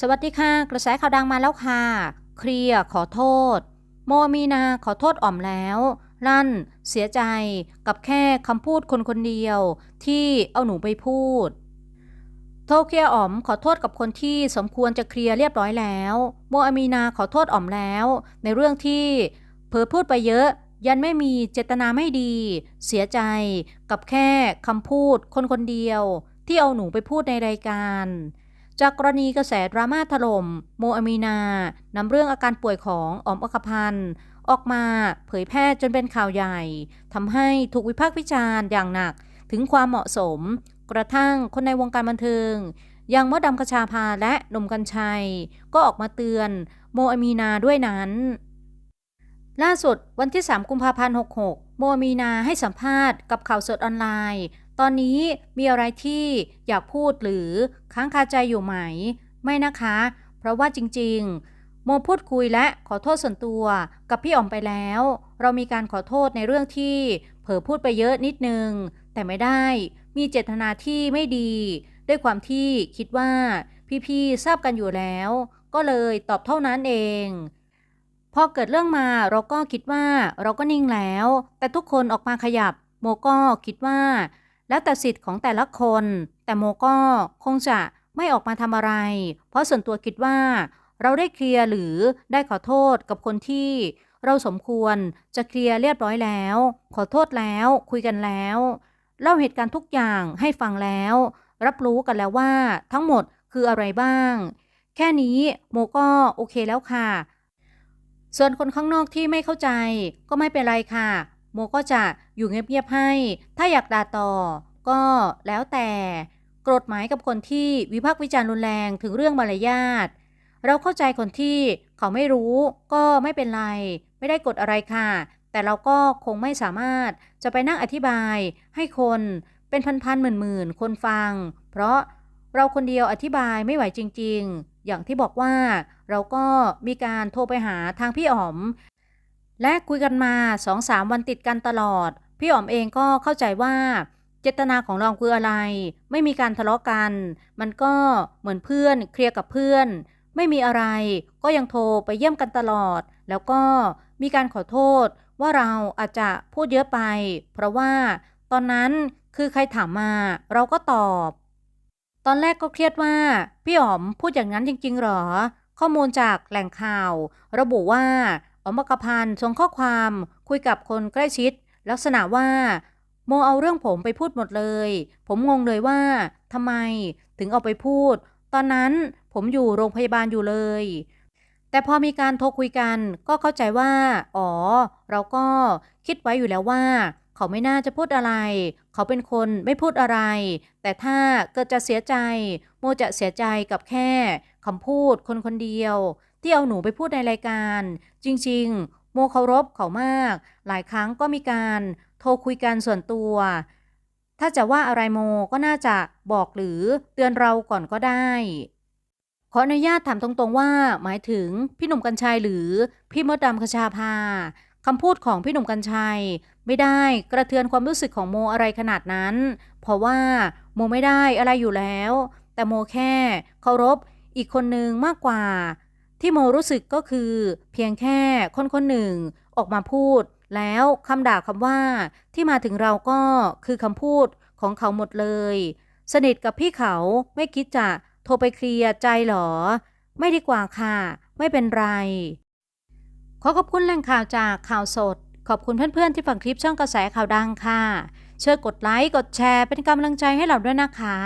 สวัสดีค่ะ กระแสข่าวดังมาแล้วค่ะ เคลียร์ขอโทษ โมมีนาขอโทษอ่อมแล้วลั่นเสียใจกับแค่คำพูดคนคนเดียวที่เอาหนูไปพูด โทเคลียอ๋อมขอโทษกับคนที่สมควรจะเคลียร์เรียบร้อยแล้ว โมอามีนาขอโทษอ๋อมแล้ว ในเรื่องที่เผลอพูดไปเยอะ ยันไม่มีเจตนาไม่ดี เสียใจกับแค่คำพูดคนคนเดียวที่เอาหนูไปพูดในรายการ จากกรณีกระแสดราม่าถล่มโมอามีนานำเรื่องอาการป่วยของออมอัคพันธ์ออกมาเผยแพร่จนเป็นข่าวใหญ่ทำให้ถูกวิพากษ์วิจารณ์อย่างหนักถึงความเหมาะสม กระทั่งคนในวงการบันเทิงอย่างมดดำคชาภาและนุ่มกัญชัย ก็ออกมาเตือนโมอามีนาด้วยนั้น ล่าสุดวันที่ 3 กุมภาพันธ์ 66 โมอามีนาให้สัมภาษณ์กับข่าวสดออนไลน์ ตอนนี้มีอะไรที่อยากพูดหรือค้างคาใจอยู่ไหม ไม่นะคะ เพราะว่าจริง ๆ โมพูดคุยและขอโทษส่วนตัวกับพี่อ๋อมไปแล้ว เรามีการขอโทษในเรื่องที่เผลอพูดไปเยอะนิดนึง แต่ไม่ได้ มีเจตนาที่ไม่ดี ด้วยความที่คิดว่าพี่ๆทราบกันอยู่แล้ว ก็เลยตอบเท่านั้นเองพอเกิดเรื่องมาเราก็คิดว่าเราก็นิ่งแล้ว แต่ทุกคนออกมาขยับ โมก็คิดว่า แล้วแต่สิทธิ์ของแต่ละคน แต่โมก็คงจะไม่ออกมาทำอะไร เพราะส่วนตัวคิดว่า เราได้เคลียร์หรือได้ขอโทษกับคนที่ เราสมควรจะเคลียร์เรียบร้อยแล้ว ขอโทษแล้วคุยกันแล้ว เล่าเหตุการณ์ทุกอย่างให้ฟังแล้ว รับรู้กันแล้วว่า ทั้งหมดคืออะไรบ้าง แค่นี้โมก็โอเคแล้วค่ะ ส่วนคนข้างนอกที่ไม่เข้าใจก็ไม่เป็นไรค่ะ โมก็จะอยู่เงียบๆให้ ถ้าอยากด่าต่อ ก็แล้วแต่โกรธหมายกับคนที่วิพากษ์วิจารณ์รุนแรงถึงเรื่องมารยาท เราเข้าใจคนที่เขาไม่รู้ก็ไม่เป็นไร ไม่ได้กดอะไรค่ะ แต่เราก็คงไม่สามารถจะไปนั่งอธิบายให้คนเป็นพันๆหมื่นๆคนฟัง เพราะเราคนเดียวอธิบายไม่ไหวจริง ๆ อย่างที่บอกว่าเราก็มีการโทรไปหาทางพี่อ๋อม และคุยกันมาสองสามวันติดกันตลอด พี่อ๋อมเองก็เข้าใจว่า เจตนาของเราคืออะไร ไม่มีการทะเลาะกัน มันก็เหมือนเพื่อนเคลียร์กับเพื่อน ไม่มีอะไรก็ยังโทรไปเยี่ยมกันตลอด แล้วก็มีการขอโทษว่าเราอาจจะพูดเยอะไป เพราะว่าตอนนั้นคือใครถามมา เราก็ตอบ ตอนแรกก็เครียดว่า พี่อ๋อมพูดอย่างนั้นจริงๆหรอ ข้อมูลจากแหล่งข่าว ระบุว่า อ๋อมกพันธ์ส่งข้อความคุยกับคนใกล้ชิด ลักษณะว่า โมเอาเรื่องผมไปพูดหมดเลย ผมงงเลยว่าทำไมถึงเอาไปพูด ตอนนั้นผมอยู่โรงพยาบาลอยู่เลย แต่พอมีการโทรคุยกันก็เข้าใจว่า อ๋อ เราก็คิดไว้อยู่แล้วว่า เขาไม่น่าจะพูดอะไร เขาเป็นคนไม่พูดอะไร แต่ถ้าเกิดจะเสียใจ โมจะเสียใจกับแค่คำพูดคนคนเดียว ที่เอาหนูไปพูดในรายการ จริง ๆ โมเคารพเขามาก หลายครั้งก็มีการโทรคุยกันส่วนตัว ถ้าจะว่าอะไรโมก็น่าจะบอกหรือเตือนเราก่อนก็ได้ ขออนุญาตถามตรงๆว่า หมายถึงพี่หนุ่มกัญชัยหรือพี่มดดำคชาภาคำพูดของพี่หนุ่มกัญชัย ไม่ได้กระเทือนความรู้สึกของโมอะไรขนาดนั้น เพราะว่าโมไม่ได้อะไรอยู่แล้ว แต่โมแค่เคารพอีกคนนึงมากกว่า ที่โมรู้สึกก็คือ เพียงแค่คนคนหนึ่งออกมาพูด แล้วคำด่าคำว่าที่มาถึงเราก็คือคำพูดของเขาหมดเลย สนิทกับพี่เขาไม่คิดจะโทรไปเคลียร์ใจหรอ ไม่ดีกว่าค่ะ ไม่เป็นไร ขอขอบคุณแหล่งข่าวจากข่าวสด ขอบคุณเพื่อนๆที่ฟังคลิปช่องกระแสข่าวดังค่ะ เชิญกดไลค์ กดแชร์เป็นกำลังใจให้เราด้วยนะคะ